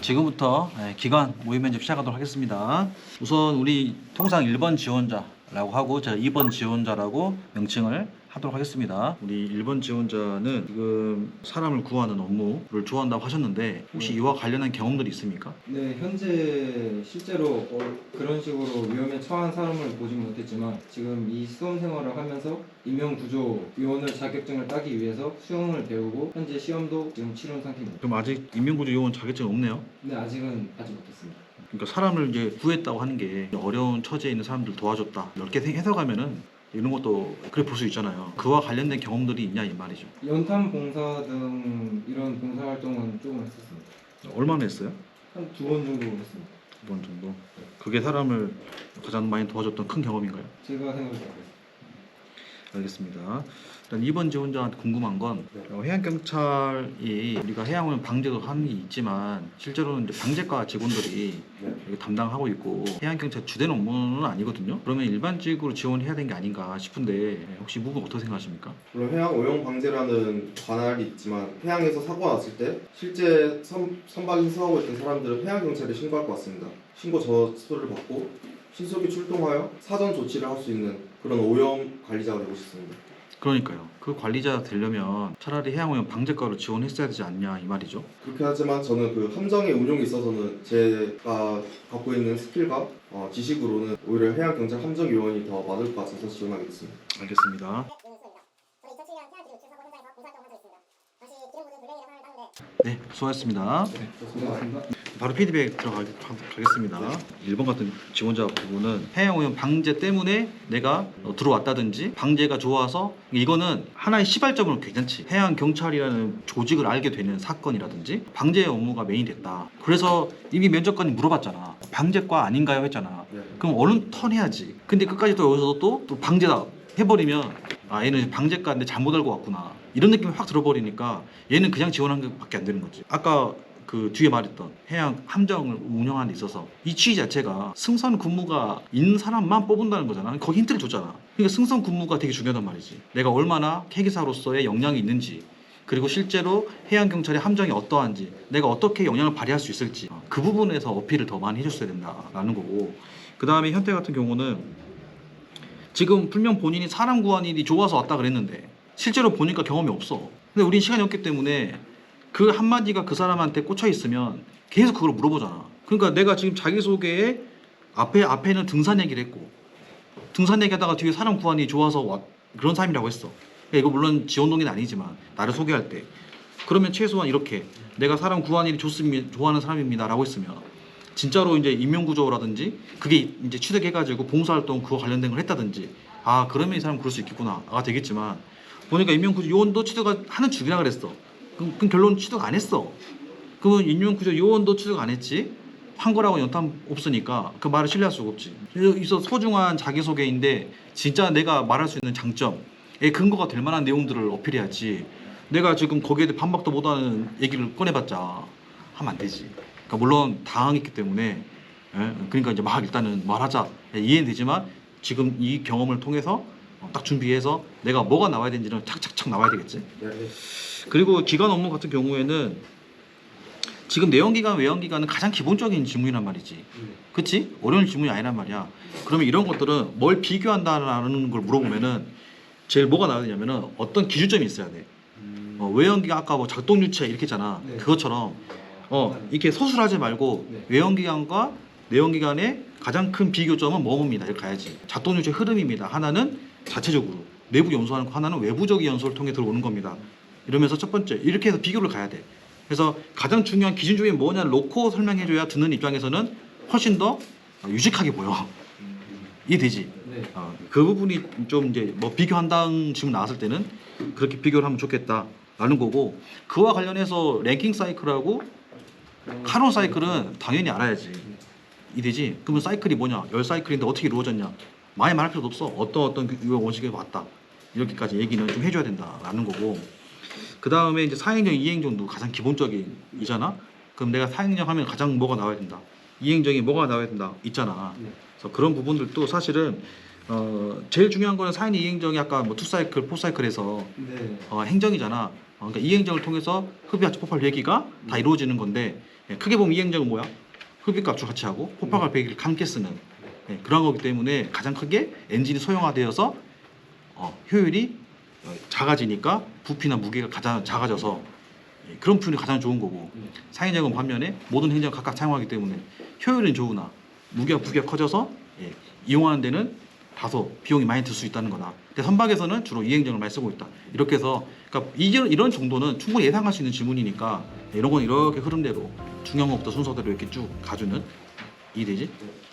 지금부터 네, 기관 모의 면접 시작하도록 하겠습니다. 우선 우리 통상 1번 지원자라고 하고 제가 2번 지원자라고 명칭을 하도록 하겠습니다. 우리 1번 지원자는 지금 사람을 구하는 업무를 좋아한다고 하셨는데 혹시 이와 관련한 경험들이 있습니까? 네, 현재 실제로 어, 그런 식으로 위험에 처한 사람을 보진 못했지만 지금 이 수험 생활을 하면서 임용구조 요원을 자격증을 따기 위해서 수영을 배우고 현재 시험도 지금 치른 상태입니다. 그럼 아직 인명구조 요원 자격증 없네요. 근데 아직은 하지 못했습니다. 그러니까 사람을 이제 구했다고 하는 게 어려운 처지에 있는 사람들 도와줬다. 넓게 해석하면은 이런 것도 그래 볼 수 있잖아요. 그와 관련된 경험들이 있냐 이 말이죠. 연탄 봉사 등 이런 봉사 활동은 조금 했었습니다. 얼마나 했어요? 한 두 번 정도 했습니다. 두 번 정도. 그게 사람을 가장 많이 도와줬던 큰 경험인가요? 제가 그랬습니다. 알겠습니다. 일단 2번 지원자한테 궁금한 건 네. 어, 해양경찰이 우리가 해양오염 방제도 하는 게 있지만 실제로는 이제 방제과 직원들이 네. 이렇게 담당하고 있고 해양경찰 주된 업무는 아니거든요. 그러면 일반직으로 지원해야 되는 게 아닌가 싶은데 혹시 이 부분 어떻게 생각하십니까? 물론 해양 오염 방제라는 관할이 있지만 해양에서 사고가 났을 때 실제 선, 선박 인수하고 있던 사람들은 해양 경찰에 신고할 것 같습니다. 신고 저서를 받고 신속히 출동하여 사전 조치를 할 수 있는 그런 오염 관리자가 되고 싶습니다. 그러니까요. 그 관리자 되려면 차라리 해양오염 방제과로 지원했어야 되지 않냐 이 말이죠. 그렇게 하지만 저는 그 함정의 운용에 있어서는 제가 갖고 있는 스킬과 어, 지식으로는 오히려 해양 경찰 함정 요원이 더 맞을 것 같아서 지원하게 됐습니다. 알겠습니다. 저는 2007년 태아트리 우측 사고 현장에서 봉사활동을 한 적이 있습니다. 당시 기름부는 블레이드 상을 따는데 네, 수고하셨습니다. 바로 피드백 들어가겠습니다. 1번 같은 지원자 부분은 해양 오염 방제 때문에 내가 어, 들어왔다든지 방제가 좋아서 이거는 하나의 시발점은 괜찮지. 해양 경찰이라는 조직을 알게 되는 사건이라든지 방제 업무가 메인이 됐다. 그래서 이미 면접관이 물어봤잖아. 방제과 아닌가요? 했잖아. 네. 그럼 얼른 턴해야지. 근데 끝까지 또 여기서 또, 또 방제다 해버리면 아 얘는 방제과인데 잘못 알고 왔구나. 이런 느낌이 확 들어버리니까 얘는 그냥 지원한 것밖에 안 되는 거지. 아까 그 뒤에 말했던 해양 함정을 운영하는 데 있어서 이 취지 자체가 승선 근무가 있는 사람만 뽑는다는 거잖아. 거기 힌트를 줬잖아. 그러니까 승선 근무가 되게 중요하단 말이지. 내가 얼마나 캐기사로서의 역량이 있는지 그리고 실제로 해양 경찰의 함정이 어떠한지 내가 어떻게 영향을 발휘할 수 있을지 그 부분에서 어필을 더 많이 해줬어야 된다라는 거고 그 다음에 현태 같은 경우는 지금 분명 본인이 사람 구한 일이 좋아서 왔다 그랬는데 실제로 보니까 경험이 없어. 근데 우린 시간이 없기 때문에 그 한마디가 그 사람한테 꽂혀 있으면 계속 그걸 물어보잖아. 그러니까 내가 지금 자기소개에 앞에 앞에는 등산 얘기를 했고 등산 얘기하다가 뒤에 사람 일이 좋아서 왔 그런 사람이라고 했어. 그러니까 이거 물론 지원동의는 아니지만 나를 소개할 때 그러면 최소한 이렇게 내가 사람 구한 일이 좋습니다 좋아하는 사람입니다 라고 했으면 진짜로 이제 인명구조라든지 그게 이제 취득해가지고 봉사활동 그거 관련된 걸 했다든지 아 그러면 이 사람 그럴 수 있겠구나가 되겠지만 보니까 인명구조 요원도 취득하는 중이라 그랬어. 그럼, 그럼 결론 취득 안 했어. 그러면 인명구조 요원도 취득 안 했지. 한 거라고 연탄 없으니까 그 말을 신뢰할 수가 없지. 그래서 소중한 자기소개인데 진짜 내가 말할 수 있는 장점에 근거가 될 만한 내용들을 어필해야지. 내가 지금 거기에 대해 반박도 못하는 얘기를 꺼내봤자 하면 안 되지. 그러니까 물론 당황했기 때문에 예? 그러니까 이제 막 일단은 말하자 예, 이해는 되지만 지금 이 경험을 통해서 어, 딱 준비해서 내가 뭐가 나와야 되는지는 착착착 나와야 되겠지. 네. 그리고 기관 업무 같은 경우에는 지금 내연기관, 외연기관은 가장 기본적인 질문이란 말이지. 그치? 어려운 질문이 아니란 말이야. 그러면 이런 것들은 뭘 비교한다라는 걸 물어보면은 제일 뭐가 나와야 되냐면은 어떤 기준점이 있어야 돼. 어, 외연기관 아까 뭐 작동 유체 이렇게 했잖아. 네. 그것처럼 어, 이렇게 서술하지 말고 네. 외연기관과 내연기관의 가장 큰 비교점은 뭐입니다. 이렇게 가야지. 작동 유체 흐름입니다. 하나는 자체적으로 내부 연소하는 거 하나는 외부적인 연소를 통해 들어오는 겁니다. 이러면서 첫 번째 이렇게 해서 비교를 가야 돼. 그래서 가장 중요한 기준 중에 뭐냐를 놓고 설명해줘야 듣는 입장에서는 훨씬 더 유식하게 보여. 이해되지? 네. 어, 그 부분이 좀 이제 뭐 비교한다는 질문 나왔을 때는 그렇게 비교를 하면 좋겠다라는 거고 그와 관련해서 랭킹 사이클하고 카론 사이클은 당연히 알아야지. 이되지? 그러면 사이클이 뭐냐? 열 사이클인데 어떻게 이루어졌냐? 많이 말할 필요도 없어. 어떤 어떤 그 원칙에 왔다. 이렇게까지 얘기는 좀 해줘야 된다라는 거고. 그 다음에 이제 사행정, 이행정도 가장 기본적인 이잖아. 그럼 내가 사행정 하면 가장 뭐가 나와야 된다. 이행정이 뭐가 나와야 된다. 있잖아. 네. 그래서 그런 부분들도 사실은 어 제일 중요한 거는 사행 이행정이 아까 뭐 투 사이클, 포 사이클에서 네. 어, 행정이잖아. 어, 그러니까 이 행정을 통해서 흡입 합체 폭발 배기가 다 이루어지는 건데 예, 크게 보면 이 행정은 뭐야? 흡입값을 같이 하고 폭발과 배기를 함께 쓰는 예, 그런 거기 때문에 가장 크게 엔진이 소형화되어서 어, 효율이 어, 작아지니까 부피나 무게가 가장 작아져서 예, 그런 표현이 가장 좋은 거고 네. 상행작은 반면에 모든 행정을 각각 사용하기 때문에 효율은 좋으나 무게와 부피가 커져서 예, 이용하는 데는 다소 비용이 많이 들 수 있다는 거다. 근데 선박에서는 주로 이 행정을 많이 쓰고 있다. 이렇게 해서 그러니까 이런 이런 정도는 충분히 예상할 수 있는 질문이니까 이런 건 이렇게 흐름대로 중요한 것부터 순서대로 이렇게 쭉 가주는 이해되지? 네.